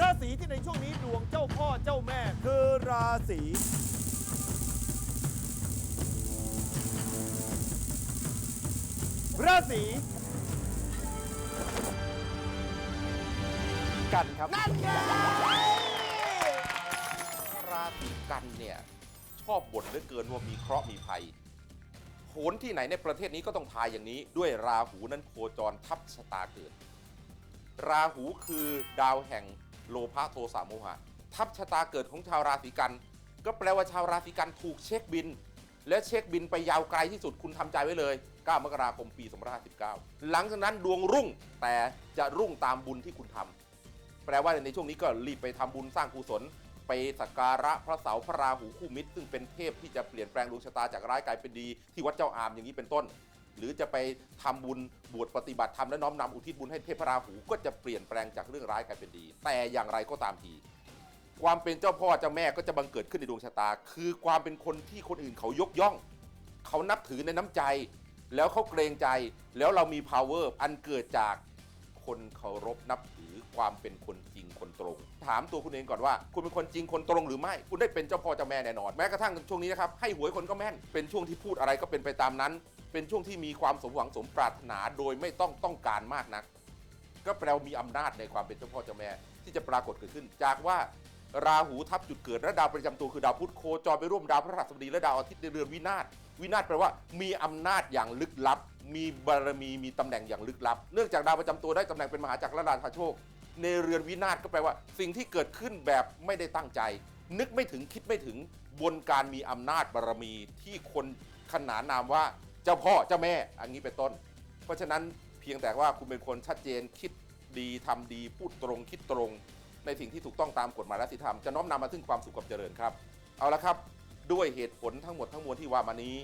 ราศีที่ในช่วงนี้ดวงเจ้าพ่อเจ้าแม่ คือราศีราศีกันครับราศีกันเนี่ย ชอบบ่นเหลือเกินว่ามีเคราะห์มีภัยโหนที่ไหนในประเทศนี้ก็ต้องทายอย่างนี้ ด้วยราหูนั้นโคจรทับชะตาเกิด ราหูคือดาวแห่ง โลภะโทสะโมหะ ทับชะตาเกิดของชาวราศีกัน ก็แปลว่าชาวราศีกันถูกเช็คบิน และเช็คบินไปยาวไกลที่สุดคุณทำใจไว้เลย 9 มกราคมปี 2559หลังจากนั้นดวงรุ่งแต่จะรุ่งตามบุญที่คุณทำแปลว่าในช่วงนี้ก็รีบไปทำบุญสร้างกุศลไปสักการะพระเสาพระราหูคู่มิตร ซึ่งเป็นเทพที่จะเปลี่ยนแปลงดวงชะตาจากร้ายกลายเป็นดี ที่วัดเจ้าอามอย่างนี้เป็นต้น หรือจะไปทำบุญบวชปฏิบัติธรรมและน้อมนำอุทิศบุญให้เทพราหูก็จะเปลี่ยนแปลงจากเรื่องร้ายกลายเป็นดี แต่อย่างไรก็ตามทีความเป็นเจ้าพ่อเจ้าแม่ก็จะบังเกิดขึ้นในดวงชะตา คือความเป็นคนที่คนอื่นเขายกย่อง เขานับถือในน้ำใจ แล้วเขาเกรงใจ แล้วเรามี power อันเกิดจากคนเคารพนับถือความเป็นคนจริงคนตรง ถามตัวคุณเองก่อนว่า คุณเป็นคนจริงคนตรงหรือไม่ คุณได้เป็นเจ้าพ่อเจ้าแม่แน่นอน แม้กระทั่งช่วงนี้นะครับให้หวยคนก็แม่น เป็นช่วงที่พูดอะไรก็เป็นไปตามนั้น เป็นช่วงที่มีความสมหวังสมปรารถนาโดยไม่ต้องต้องการมากนัก ก็แปลว่ามีอำนาจในความเป็นเจ้าพ่อเจ้าแม่ที่จะปรากฏเกิดขึ้น จากว่าราหูทับจุดเกิดและดาวประจำตัวคือดาวพุธโคจรไปร่วมดาวพระราชบดีและดาวอาทิตย์ในเรือนวินาศวินาศแปลว่ามีอำนาจอย่างลึกลับ มีบารมีมีตำแหน่งอย่างลึกลับ เนื่องจากดาวประจำตัวได้ตำแหน่งเป็นมหาจักรและราชาโชค ในเรือนวินาศก็แปลว่า สิ่งที่เกิดขึ้นแบบไม่ได้ตั้งใจ นึกไม่ถึงคิดไม่ถึงบนการมีอำนาจบารมีที่คนขนานนามว่า เจ้าพ่อเจ้าแม่อันนี้เป็นต้น เพราะฉะนั้นเพียงแต่ว่าคุณเป็นคนชัดเจนคิดดีทำดีพูดตรงคิดตรง ในสิ่งที่ถูกต้องตามกฎหมายและศีลธรรมจะน้อมนำมาถึงความสุขความเจริญครับ เอาละครับ ด้วยเหตุผลทั้งหมดทั้งมวลที่ว่ามานี้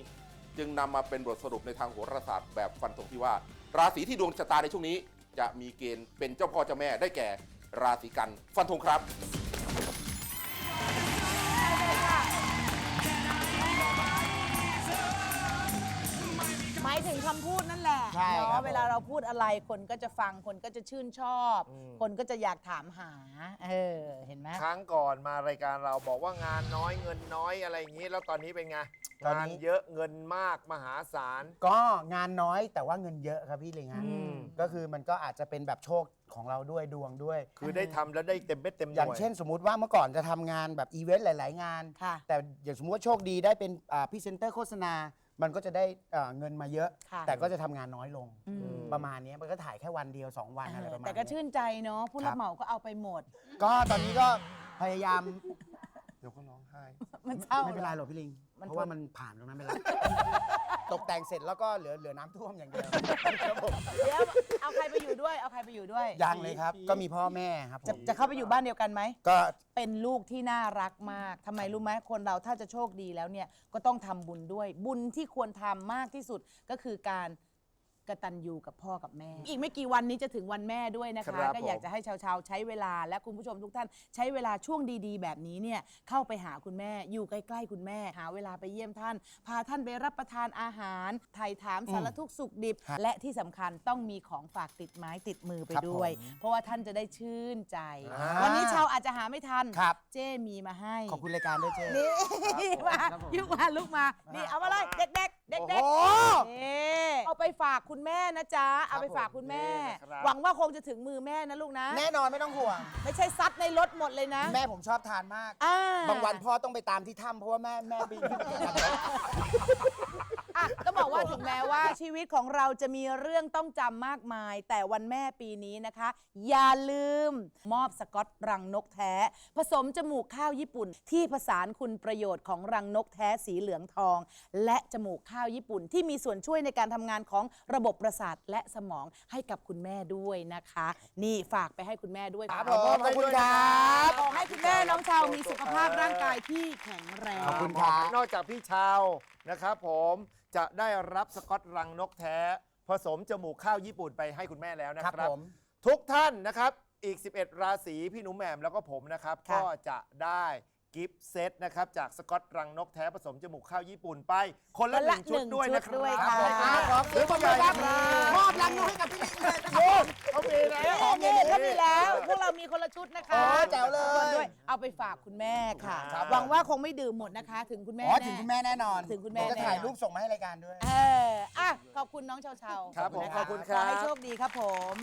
จึงนำมาเป็นบทสรุปในทางโหราศาสตร์แบบฟันธงที่ว่า ราศีที่ดวงชะตาในช่วงนี้ จะมีเกณฑ์เป็นเจ้าพ่อเจ้าแม่ได้แก่ ราศีกันฟันธงครับ คำพูดนั่นแหละใช่ครับเนาะผมเวลาเราพูดอะไรคนก็จะฟังคนก็จะชื่นชอบคนก็จะอยากถามหา เออ เห็นไหมครั้งก่อนมารายการเราบอกว่างานน้อยเงินน้อยอะไรอย่างนี้ แล้วตอนนี้เป็นไงตอนงานนี้เยอะเงินมากมหาศาล ก็งานน้อยแต่ว่าเงินเยอะครับพี่ลิงฮะอืม ก็คือมันก็อาจจะเป็นแบบโชคของเราด้วยดวงด้วย คือได้ทำแล้วได้เต็มเม็ดเต็มหน่วย อย่างเช่นสมมุติว่าเมื่อก่อนจะทำงานแบบอีเวนต์หลาย ๆ งาน ค่ะ แต่อย่างสมมติว่าโชคดีได้เป็นพรีเซนเตอร์โฆษณา มันก็จะได้อ่าเงินมาเยอะ ค่ะแต่ก็จะทำงานน้อยลงอืม ประมาณนี้มันก็ถ่ายแค่วันเดียว 2 วันอะไรประมาณแต่ก็นี้ชื่นใจเนาะผู้ครัรับบ เหมาก็เอาไปหมด ก็ตอนนี้ก็พยายามเดี๋ยวก็ร้องไห้ มันเศร้า ไม่เป็นไรหรอกพี่ลิง มันเพราะว่ามันผ่านตรงนั้นไปแล้ว ตกแต่งเสร็จแล้วก็เหลือเหลือน้ำท่วมอย่างเดียวครับผมเดี๋ยวเอาใครไปอยู่ด้วย เอาใครไปอยู่ด้วย ยังเลยครับ ก็มีพ่อแม่ครับจะผมจะเข้าไปอยู่บ้านเดียวกันไหม ก็เป็นลูกที่น่ารักมาก ทำไมรู้ไหมคนเราถ้าจะโชคดีแล้วเนี่ย ก็ต้องทำบุญด้วย บุญที่ควรทำมากที่สุดก็คือการ กตัญญูกับพ่อกับแม่ อีกไม่กี่วันนี้จะถึงวันแม่ด้วยนะครัคะ บก็อยากผม จะให้ชาวๆใช้เวลาและคุณผู้ชมทุกท่านใช้เวลาช่วงดีๆ แบบนี้เนี่ยเข้าไปหาคุณแม่อยู่ใกล้ๆคุณแม่ หาเวลาไปเยี่ยมท่าน พาท่านไปรับประทานอาหารไถ่ถามสารทุกข์สุขดิบ ฮะและที่สำคัญต้องมีของฝากติดไม้ติดมือไปครับด้วย ผมเพราะว่าท่านจะได้ชื่นใจ อ่าวันนี้ชาวอาจจะหาไม่ทัน ครับ เจ้มีมาให้ขอบคุณรายการด้วยเจ๊ นี่มายุกมาลุกมานี่เอามาเลยเด็กๆ เด็กโอ้โหๆนี่เอาไปฝากคุณแม่นะจ๊ะ เอาไปฝากคุณแม่ นี่นะครับ หวังว่าคงจะถึงมือแม่นะลูกนะ แน่นอนไม่ต้องห่วง ไม่ใช่ซัดในรถหมดเลยนะแม่ผมชอบทานมาก อ่บางวันพ่อต้องไปตามที่ถ้ำเพราะว่าแม่แม่บิน ว่าถึงแม้ว่าชีวิตของเราจะมีเรื่องต้องจำมากมาย แต่วันแม่ปีนี้นะคะ อย่าลืม มอบสกอตรังนกแท้ ผสมจมูกข้าวญี่ปุ่น ที่ผสานคุณประโยชน์ของรังนกแท้สีเหลืองทอง และจมูกข้าวญี่ปุ่น ที่มีส่วนช่วยในการทำงานของระบบประสาทและสมองให้กับคุณแม่ด้วยนะคะ นี่ฝากไปให้คุณแม่ด้วยครับผมขอบคุณครับ ขอให้คุณแม่น้องชาวมีสุขภาพร่างกายที่แข็งแรง ขอบคุณครับนอกจากพี่ชาวนะครับผม จะได้รับสกอตรังนกแท้ ผสมจมูกข้าวญี่ปุ่นไปให้คุณแม่แล้วนะคครัรับบ ผม ทุกท่านนะครับ อีก 11 ราศีพี่หนุ่มแหม่มแล้วก็ผมนะครับค่ะก็จะได้กิฟต์เซตนะครับ จากสกอตรังนกแท้ผสมจมูกข้าวญี่ปุ่นไป คนละหนึ่งชุดด้วยนะคด้วยรับค่ะผมครับ หรือผู้ใหญ่ครับ มอบรังนกให้กับพี่ลิงเลยโอ้เขามีแล้วนี่นี่เขามีแล้ว พวกเรามีคนละชุดนะคะอ๋อแจ๋วเลยส่นด้วยเอาไปฝากคุณแม่ค่ะครับหวังว่าคงไม่ดื่มหมดนะคะ ถึงคุณแม่อ๋อแน่ถึงคุณแม่แน่นอนถึงคุณแม่เดี๋ยวจะแน่ถ่ายรูปส่งมาให้รายการด้วย เอออะขอบคุณน้องเชาเชาครับผมนะะขอบคุณคขรัอบให้โชคดีครับผม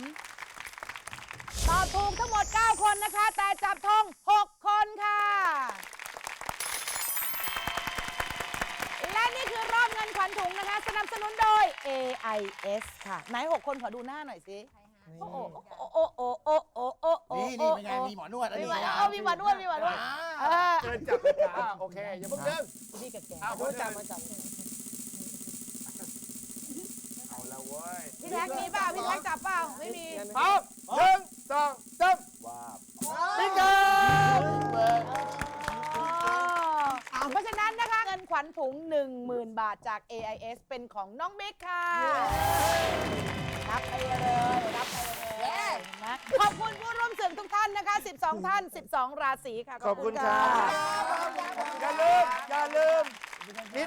ตอบถูกทั้งหมด 9 คนนะคะ แต่จับทอง 6 คนค่ะ และนี่คือรอบเงินขวัญถุงนะคะ สนับสนุนโดย AIS ค่ะไหน6คนขอดูหน้าหน่อยสิโอ้โหโอ้โหโอ้โหโอ้โหโอ้โหนี่นี่เป็นไงมีหมอนวดอันมีนี้หมอไงเอามีหมอนวดมีหมอนวดเออเชิญจับเลยจ้าโอเคอย่าเพิ่งเดินพี่กับแกอ้าวโดนจับมาจับเอาละเว้ยพี่แท็กมีเปล่าพี่แท็กจับเปล่าไม่มีพร้อมหนึ่งสองสามว้าบบิ๊กเก นะคะเงินขวัญถุง10,000 บาทจาก AIS เป็นของน้องบิ๊กค่ะ รับไปเลย รับไปเลยนะขอบคุณผู้ร่วมศึกทุกท่านนะคะ 12 ท่าน 12 ราศีค่ะ ขอบคุณครับ อย่าลืม อย่าลืม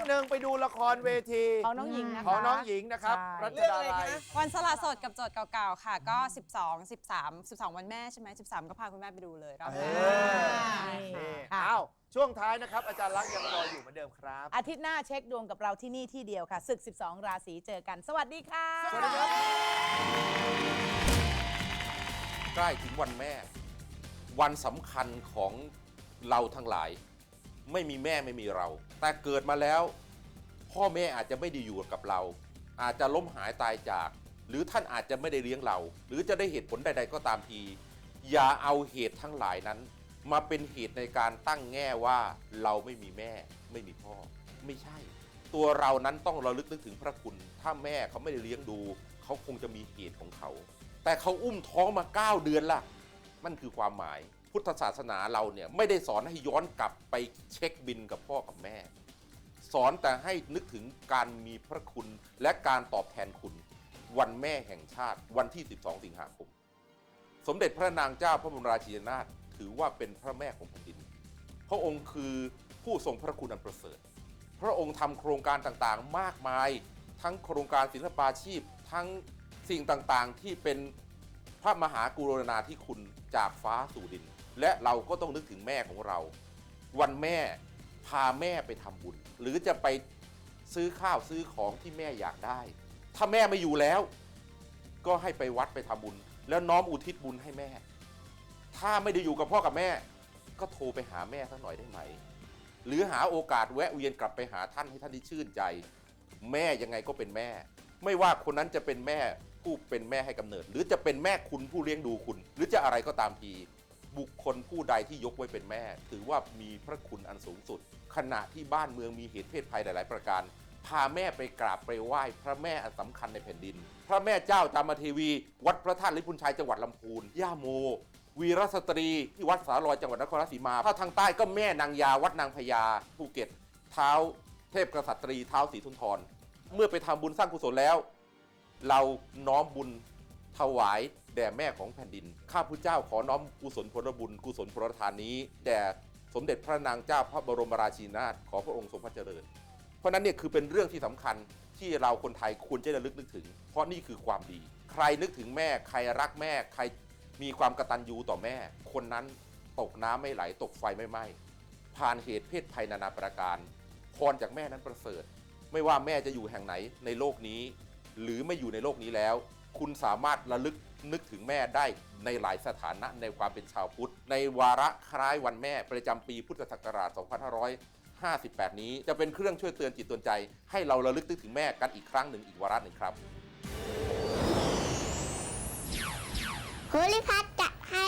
นิดนึงไปดูละครเวทีของน้องหญิงนะคะของน้องหญิงนะครับใช่ รัชดาลัยวันสละโสดกับโจทย์เก่าๆค่ะ ก็ 12 13 12 วันแม่ใช่ไหม13 ก็พาคุณแม่ไปดูเลยรอบหน้าเออนี่อ้าวช่วงท้ายนะครับ อาจารย์ลักษณ์ยังรออยู่เหมือนเดิมครับ อาทิตย์หน้าเช็คดวงกับเราที่นี่ที่เดียวค่ะศึก 12 ราศีเจอกัน สวัสดีค่ะสวัสดีครับใกล้ถึงวันแม่ วันสำคัญของเราทั้งหลาย ไม่มีแม่ไม่มีเรา แต่เกิดมาแล้ว พ่อแม่อาจจะไม่ได้อยู่กับเรา อาจจะล้มหายตายจาก หรือท่านอาจจะไม่ได้เลี้ยงเรา หรือจะได้เหตุผลใด ๆ ก็ตามที อย่าเอาเหตุทั้งหลายนั้น มาเป็นเหตุในการตั้งแง่ว่าเราไม่มีแม่ ไม่มีพ่อ ไม่ใช่ ตัวเรานั้นต้องระลึกนึกถึงพระคุณ ถ้าแม่เขาไม่ได้เลี้ยงดู เขาคงจะมีเหตุของเขา แต่เขาอุ้มท้องมา 9 เดือนล่ะนั่นคือความหมาย พุทธศาสนาเราเนี่ยไม่ได้สอนให้ย้อนกลับไปเช็คบินกับพ่อกับแม่ สอนแต่ให้นึกถึงการมีพระคุณและการตอบแทนคุณ วันแม่แห่งชาติวันที่ 12 สิงหาคม สมเด็จพระนางเจ้าพระบรมราชินีนาถถือว่าเป็นพระแม่ของแผ่นดิน พระองค์คือผู้ทรงพระคุณอันประเสริฐ พระองค์ทำโครงการต่างๆ มากมาย ทั้งโครงการศิลปาชีพ ทั้งสิ่งต่างๆที่เป็นพระมหากรุณาธิคุณจากฟ้าสู่ดิน และเราก็ต้องนึกถึงแม่ของเรา วันแม่พาแม่ไปทำบุญ หรือจะไปซื้อข้าวซื้อของที่แม่อยากได้ ถ้าแม่ไม่อยู่แล้ว ก็ให้ไปวัดไปทำบุญ แล้วน้อมอุทิศบุญให้แม่ ถ้าไม่ได้อยู่กับพ่อกับแม่ ก็โทรไปหาแม่สักหน่อยได้ไหม หรือหาโอกาสแวะเวียนกลับไปหาท่านให้ท่านได้ชื่นใจ แม่ยังไงก็เป็นแม่ ไม่ว่าคนนั้นจะเป็นแม่ผู้เป็นแม่ให้กำเนิด หรือจะเป็นแม่คุณผู้เลี้ยงดูคุณ หรือจะอะไรก็ตามที บุคคลผู้ใดที่ยกไว้เป็นแม่ ถือว่ามีพระคุณอันสูงสุด ขณะที่บ้านเมืองมีเหตุเพศภัยหลาย ๆ ประการ พาแม่ไปกราบไปไหว้พระแม่อันสำคัญในแผ่นดิน พระแม่เจ้าจามเทวี วัดพระธาตุลิพุนชัยจังหวัดลำพูนย่าโม วีรสตรีที่วัดสาลอยจังหวัดนครราชสีมาถ้าทางใต้ก็แม่นางยาวัดนางพญาภูเก็ตเท้าเทพกษัตรีเท้าสีทุนทรเมื่อไปทำบุญสร้างกุศลแล้ว เราน้อมบุญถวาย แด่แม่ของแผ่นดิน ข้าพุทธเจ้าขอน้อมกุศลผลบุญกุศลผลทานนี้แด่สมเด็จพระนางเจ้าพระบรมราชินีนาถขอพระองค์ทรงพระเจริญ เพราะนั้นเนี่ยคือเป็นเรื่องที่สำคัญที่เราคนไทยควรจะระลึกนึกถึง เพราะนี่คือความดี ใครนึกถึงแม่ ใครรักแม่ ใครมีความกตัญญูต่อแม่ คนนั้นตกน้ำไม่ไหลตกไฟไม่ไหม้ผ่านเหตุเพศภัยนานาประการพรจากแม่นั้นประเสริฐ ไม่ว่าแม่จะอยู่แห่งไหนในโลกนี้ หรือไม่อยู่ในโลกนี้แล้ว คุณสามารถระลึกนึกถึงแม่ได้ในหลายสถานะในความเป็นชาวพุทธ ในวาระคล้ายวันแม่ประจำปีพุทธศักราช 2558 นี้ จะเป็นเครื่องช่วยเตือนจิตเตือนใจ ให้เราระลึกนึกถึงแม่กันอีกครั้งหนึ่งอีกวาระหนึ่งครับโพลิพัทจะให้